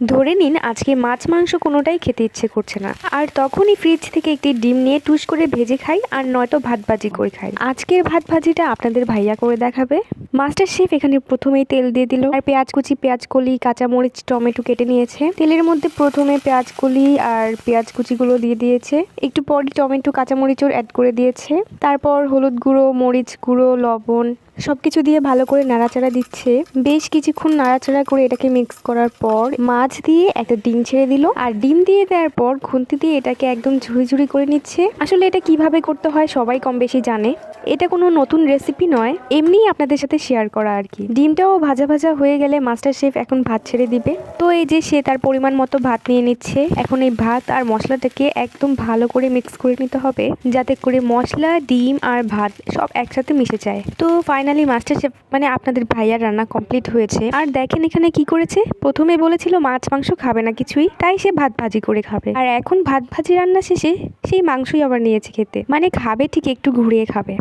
ধরে নিন আজকে মাছ, মাংস কোনোটাই খেতে ইচ্ছে করছে না। আর তখনই ফ্রিজ থেকে একটি ডিম নিয়ে টুস করে ভেজে খাই আর নয়তো ভাত ভাজি করে খাই। আজকের ভাত ভাজিটা আপনাদের ভাইয়া করে দেখাবে। মাস্টার শেফ এখানে প্রথমেই তেল দিয়ে দিল। আর পেঁয়াজ কুচি, পেঁয়াজ কলি, কাঁচামরিচ, টমেটো কেটে নিয়েছে। তেলের মধ্যে প্রথমে পেঁয়াজ কলি আর পেঁয়াজ কুচিগুলো দিয়ে দিয়েছে। একটু পরই টমেটো, কাঁচামরিচও অ্যাড করে দিয়েছে। তারপর হলুদ গুঁড়ো, মরিচ গুঁড়ো, লবণ সবকিছু দিয়ে ভালো করে নাড়াচাড়া দিচ্ছে। বেশ কিছুক্ষণ নাড়াচাড়া করে এটাকে মিক্স করার পর মাছ দিয়ে একটা ডিম ছেড়ে দিল। আর ডিম দিয়ে দেওয়ার পর খুন্তি দিয়ে এটাকে একদম ঝুড়ি ঝুড়ি করে নিচ্ছে। আসলে এটা কীভাবে করতে হয় সবাই কম বেশি জানে। এটা কোনো নতুন রেসিপি নয়, এমনিই আপনাদের সাথে শেয়ার করা আর কি। ডিমটাও ভাজা ভাজা হয়ে গেলে মাস্টার শেফ এখন ভাত ছেড়ে দিবে। তো এই যে সে তার পরিমাণ মতো ভাত নিয়ে নিচ্ছে, এখন এই ভাত আর মশলাটাকে একদম ভালো করে মিক্স করে নিতে হবে, যাতে করে মশলা, ডিম আর ভাত সব একসাথে মিশে যায়। তো ফাইনালি মাস্টার শেফ মানে আপনাদের ভাইয়ার রান্না কমপ্লিট হয়েছে। আর দেখেন এখানে কি করেছে? প্রথমে বলেছিল মাছ মাংস খাবে না কিছুই, তাই সে ভাত ভাজি করে খাবে। আর এখন ভাত ভাজি রান্না শেষে সেই মাংসই আবার নিয়েছে খেতে। মানে খাবে ঠিক একটু ঘুরিয়ে খাবে।